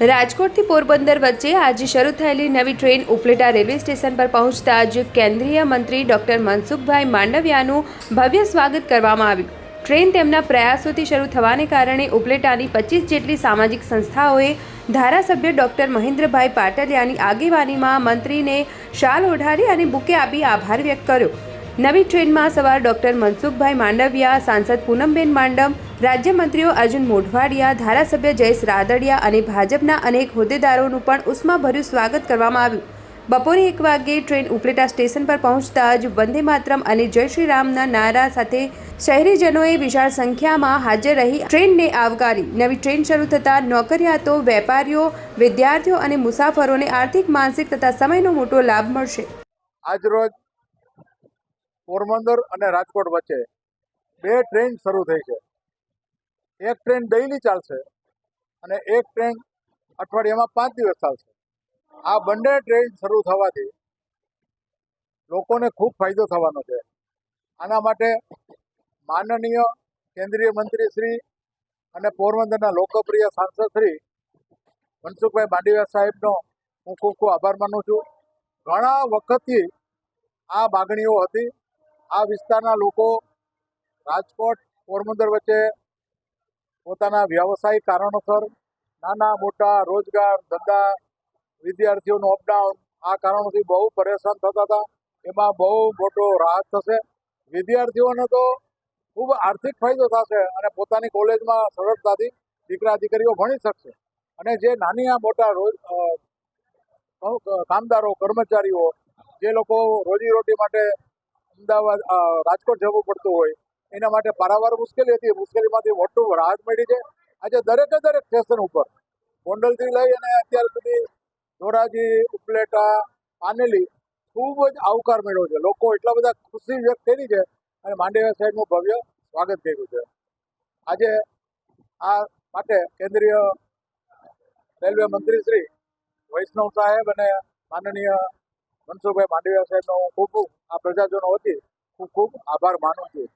રાજકોટથી પોરબંદર વચ્ચે આજે શરૂ થયેલી નવી ટ્રેન ઉપલેટા રેલવે સ્ટેશન પર પહોંચતા જ કેન્દ્રીય મંત્રી ડોક્ટર મનસુખભાઈ માંડવિયાનું ભવ્ય સ્વાગત કરવામાં આવ્યું. ટ્રેન તેમના પ્રયાસોથી શરૂ થવાને કારણે ઉપલેટાની પચીસ જેટલી સામાજિક સંસ્થાઓએ ધારાસભ્ય ડોક્ટર મહેન્દ્રભાઈ પાટલિયાની આગેવાનીમાં મંત્રીને શાલ ઓઢાડી અને બુકે આપી આભાર વ્યક્ત કર્યો. નવી ટ્રેનમાં સવાર ડોક્ટર મનસુખભાઈ માંડવિયા, સાંસદ પૂનમબેન માંડમ, રાજ્યમંત્રીઓ અર્જુન મોઢવાડિયા, ધારાસભ્ય જયેશ રાદડિયા અને ભાજપના અનેક હોદ્દેદારોનું પણ ઉષ્માભર્યું સ્વાગત કરવામાં આવ્યું. બપોરે એક વાગ્યે ટ્રેન ઉપલેટા સ્ટેશન પર પહોંચતા જ વંદે માતરમ અને જય શ્રી રામના નારા સાથે શહેરીજનોએ વિશાળ સંખ્યામાં હાજર રહી ટ્રેનને આવકારી. નવી ટ્રેન શરૂ થતાં નોકરિયાતો, વેપારીઓ, વિદ્યાર્થીઓ અને મુસાફરોને આર્થિક, માનસિક તથા સમયનો મોટો લાભ મળશે. આજરોજ પોરબંદર અને રાજકોટ વચ્ચે બે ટ્રેન શરૂ થઈ છે. એક ટ્રેન ડેઇલી ચાલશે અને એક ટ્રેન અઠવાડિયામાં પાંચ દિવસ ચાલશે. આ બંને ટ્રેન શરૂ થવાથી લોકોને ખૂબ ફાયદો થવાનો છે. આના માટે માનનીય કેન્દ્રીય મંત્રી શ્રી અને પોરબંદરના લોકપ્રિય સાંસદ શ્રી મનસુખભાઈ માંડવિયા સાહેબનો હું ખૂબ ખૂબ આભાર માનું છું. ઘણા વખતથી આ માગણીઓ હતી આ વિસ્તારના લોકો રાજકોટ, પોરબંદર વચ્ચે પોતાના વ્યવસાયિક કારણોસર નાના, મોટા, રોજગાર, ધંધા વિદ્યાર્થીઓનું અપડાઉન આ કારણોથી બહુ પરેશાન થતા હતા. એમાં બહુ મોટો રાહત થશે. વિદ્યાર્થીઓને તો ખૂબ આર્થિક ફાયદો થશે અને પોતાની કોલેજમાં સરળતાથી દીકરા, દીકરીઓ ભણી શકશે. અને જે નાની આ મોટા રોજ કામદારો, કર્મચારીઓ જે લોકો રોજીરોટી માટે અમદાવાદ રાજકોટ જવું પડતું હોય, એના માટે પારાવાર મુશ્કેલી હતી. મુશ્કેલીમાંથી મોટું રાહત મળી છે. આજે દરેકે દરેક સ્ટેશન ઉપર ગોંડલથી લઈ અને અત્યાર સુધી ધોરાજી, ઉપલેટા, પાનેલી ખૂબ જ આવકાર મળ્યો છે. લોકો એટલા બધા ખુશી વ્યક્ત કરી છે અને માંડેવા સાહેબનું ભવ્ય સ્વાગત કર્યું છે. આજે આ માટે કેન્દ્રીય રેલવે મંત્રી શ્રી વૈષ્ણવ સાહેબ અને માનનીય મનસુખભાઈ માંડવિયા સાહેબનો હું ખૂબ ખૂબ આ પ્રજાજનો વતી ખૂબ ખૂબ આભાર માનું છું.